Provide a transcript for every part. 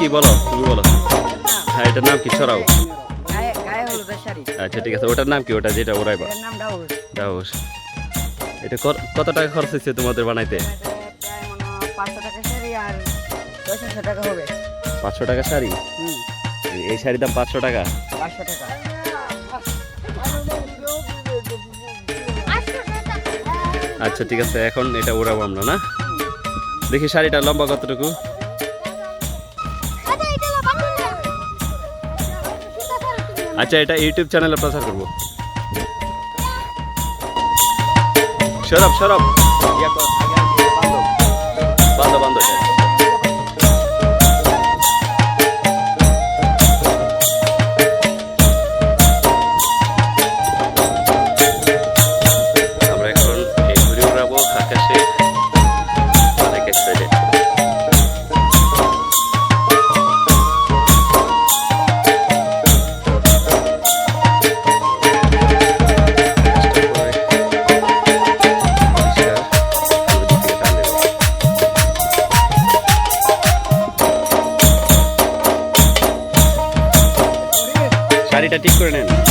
কি বলো? তুমি বলো। হ্যাঁ এটার নাম কি? শাড়ি আচ্ছা ঠিক আছে ওটার নাম কি? ওটা যেটা ওরাইবা এর নাম এটা কত টাকা খরচ হয়েছে তোমাদের বানাইতে? পাঁচশো টাকা শাড়ি এই শাড়ির দাম পাঁচশো টাকা? পাঁচশো টাকা। আচ্ছা ঠিক আছে এখন এটা ওড়াবো আমরা না? দেখি শাড়িটা লম্বা কতটুকু? আচ্ছা এটা ইউটিউব চ্যানেলে প্রচার করব। সরব সরব বান্ধব। বান্ধব, শাড়িটা ঠিক করে নেন।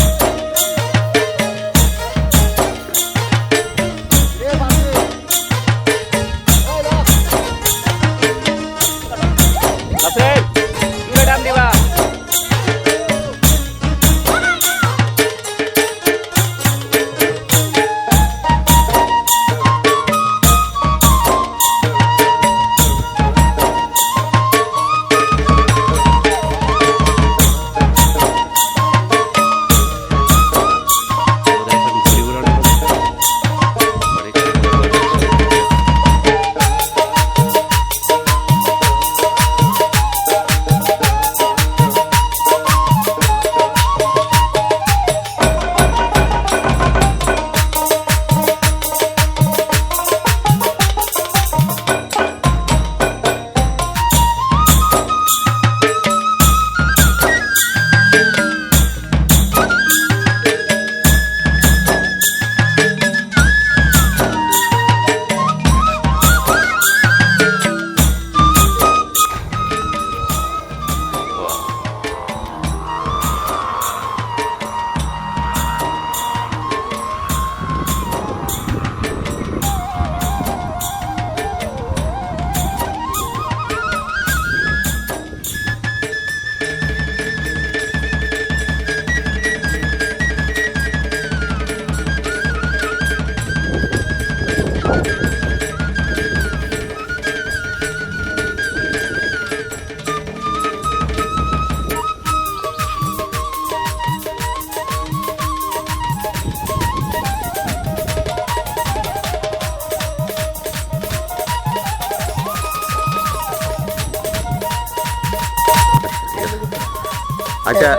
আচ্ছা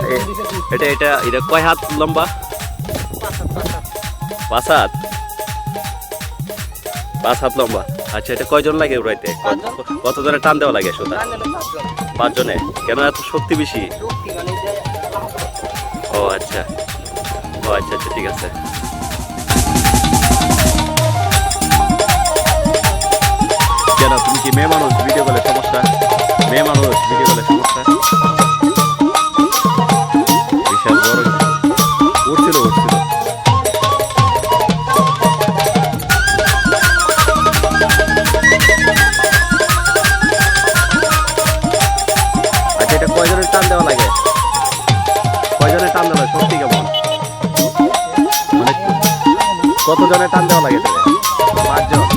এটা এটা এটা কয় হাত লম্বা? পাঁচ হাত। পাঁচ হাত লম্বা। আচ্ছা এটা কয়জন লাগে উড়াইতে? কত- জনের টান দেওয়া লাগে পাঁচ জনে কেন এত শক্তি বেশি? ও আচ্ছা। ও আচ্ছা আচ্ছা ঠিক আছে। কেন, তুমি কি মেয়ে মানুষ? ভিডিও কলে কয়জনের টান দেওয়া লাগে? কয়জনের টান দেওয়া সত্যি কেমন? কতজনের টান দেওয়া লাগে পাঁচজন?